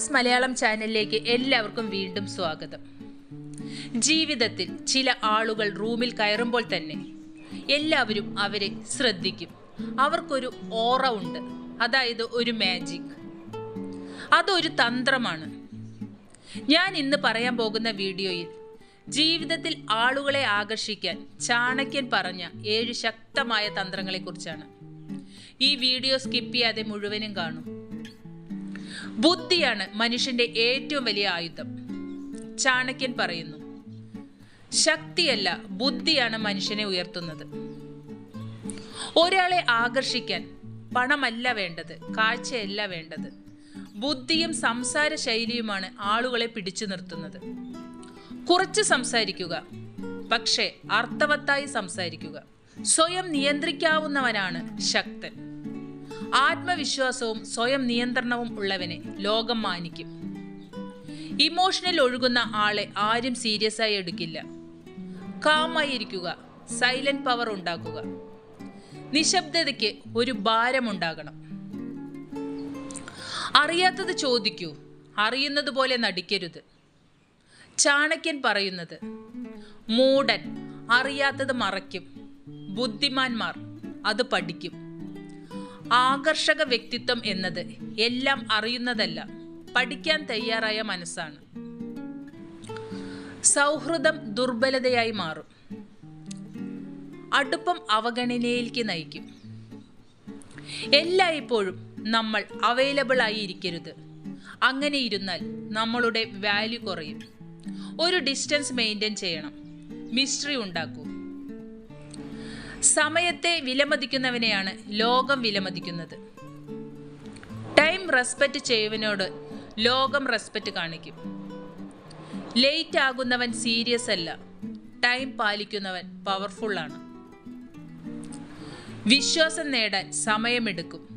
Flowers Malayalam ചാനലിലേക്ക് എല്ലാവർക്കും വീണ്ടും സ്വാഗതം. ജീവിതത്തിൽ ചില ആളുകൾ റൂമിൽ കയറുമ്പോൾ തന്നെ എല്ലാവരും അവരെ ശ്രദ്ധിക്കും. അവർക്കൊരു ഓറ ഉണ്ട്. അതായത് ഒരു മാജിക് അതൊരു തന്ത്രമാണ്. ഞാൻ ഇന്ന് പറയാൻ പോകുന്ന വീഡിയോയിൽ ജീവിതത്തിൽ ആളുകളെ ആകർഷിക്കാൻ ചാണക്യൻ പറഞ്ഞ ഏഴ് ശക്തമായ തന്ത്രങ്ങളെക്കുറിച്ചാണ്. ഈ വീഡിയോ സ്കിപ്പ് ചെയ്യാതെ മുഴുവനും കാണും. ബുദ്ധിയാണ് മനുഷ്യന്റെ ഏറ്റവും വലിയ ആയുധം. ചാണക്യൻ പറയുന്നു ശക്തിയല്ല ബുദ്ധിയാണ് മനുഷ്യനെ ഉയർത്തുന്നത്. ഒരാളെ ആകർഷിക്കാൻ പണമല്ല വേണ്ടത് കാഴ്ചയല്ല വേണ്ടത്. ബുദ്ധിയും സംസാര ശൈലിയുമാണ് ആളുകളെ പിടിച്ചു നിർത്തുന്നത്. കുറച്ച് സംസാരിക്കുക പക്ഷേ അർത്ഥവത്തായി സംസാരിക്കുക. സ്വയം നിയന്ത്രിക്കാവുന്നവനാണ് ശക്തൻ. ആത്മവിശ്വാസവും സ്വയം നിയന്ത്രണവും ഉള്ളവനെ ലോകം മാനിക്കും. ഇമോഷണൽ ഒഴുകുന്ന ആളെ ആരും സീരിയസ് ആയി എടുക്കില്ല. കാമായിരിക്കുക സൈലന്റ് പവർ ഉണ്ടാക്കുക. നിശബ്ദതയ്ക്ക് ഒരു ഭാരമുണ്ടാകണം അറിയാത്തത് ചോദിക്കൂ അറിയുന്നത് പോലെ നടിക്കരുത്. ചാണക്യൻ പറയുന്നത് മൂടൻ അറിയാത്തത് മറയ്ക്കും ബുദ്ധിമാന്മാർ അത് പഠിക്കും. ആകർഷക വ്യക്തിത്വം എന്നത് എല്ലാം അറിയുന്നതല്ല പഠിക്കാൻ തയ്യാറായ മനസ്സാണ്. സൗഹൃദം ദുർബലതയായി മാറും. അടുപ്പം അവഗണനയിലേക്ക് നയിക്കും. എല്ലായ്പ്പോഴും നമ്മൾ അവൈലബിൾ ആയി ഇരിക്കരുത് അങ്ങനെ ഇരുന്നാൽ നമ്മളുടെ വാല്യൂ കുറയും. ഒരു ഡിസ്റ്റൻസ് മെയിന്റെയിൻ ചെയ്യണം. മിസ്റ്ററി ഉണ്ടാക്കൂ. സമയത്തെ വിലമതിക്കുന്നവനെയാണ് ലോകം വിലമതിക്കുന്നത്. ടൈം റെസ്പെക്റ്റ് ചെയ്യുന്നവനോട് ലോകം റെസ്പെക്റ്റ് കാണിക്കും. ലേറ്റ് ആകുന്നവൻ സീരിയസ് അല്ല. ടൈം പാലിക്കുന്നവൻ പവർഫുൾ ആണ്. വിശ്വാസം നേടാൻ സമയമെടുക്കും.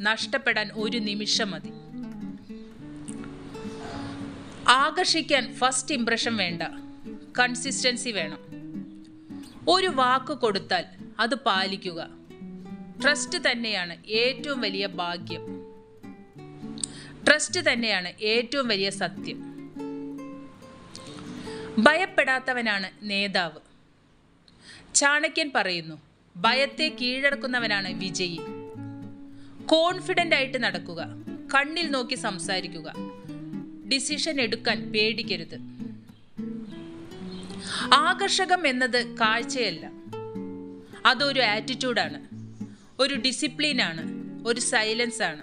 നഷ്ടപ്പെടാൻ ഒരു നിമിഷം മതി. ആകർഷിക്കാൻ ഫസ്റ്റ് ഇംപ്രഷൻ വേണ്ട. കൺസിസ്റ്റൻസി വേണം. ഒരു വാക്ക് കൊടുത്താൽ അത് പാലിക്കുക. ട്രസ്റ്റ് തന്നെയാണ് ഏറ്റവും വലിയ ഭാഗ്യം. ട്രസ്റ്റ് തന്നെയാണ് ഏറ്റവും വലിയ സത്യം. ഭയപ്പെടാത്തവനാണ് നേതാവ്. ചാണക്യൻ പറയുന്നു ഭയത്തെ കീഴടക്കുന്നവനാണ് വിജയി. കോൺഫിഡന്റ് ആയിട്ട് നടക്കുക കണ്ണിൽ നോക്കി സംസാരിക്കുക. ഡിസിഷൻ എടുക്കാൻ പേടിക്കരുത്. ആകർഷകം എന്നത് കാഴ്ചയല്ല. അതൊരു ആറ്റിറ്റ്യൂഡാണ് ഒരു ഡിസിപ്ലിനാണ് ഒരു സൈലൻസ് ആണ്.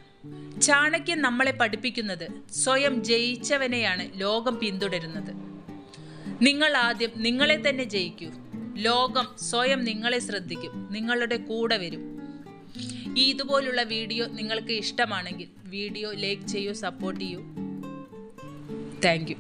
ചാണക്യൻ നമ്മളെ പഠിപ്പിക്കുന്നത് സ്വയം ജയിച്ചവനെയാണ് ലോകം പിന്തുടരുന്നത്. നിങ്ങൾ ആദ്യം നിങ്ങളെ തന്നെ ജയിക്കൂ. ലോകം സ്വയം നിങ്ങളെ ശ്രദ്ധിക്കും. നിങ്ങളുടെ കൂടെ വരും. ഈ ഇതുപോലുള്ള വീഡിയോ നിങ്ങൾക്ക് ഇഷ്ടമാണെങ്കിൽ വീഡിയോ ലൈക്ക് ചെയ്യൂ സപ്പോർട്ട് ചെയ്യൂ. താങ്ക്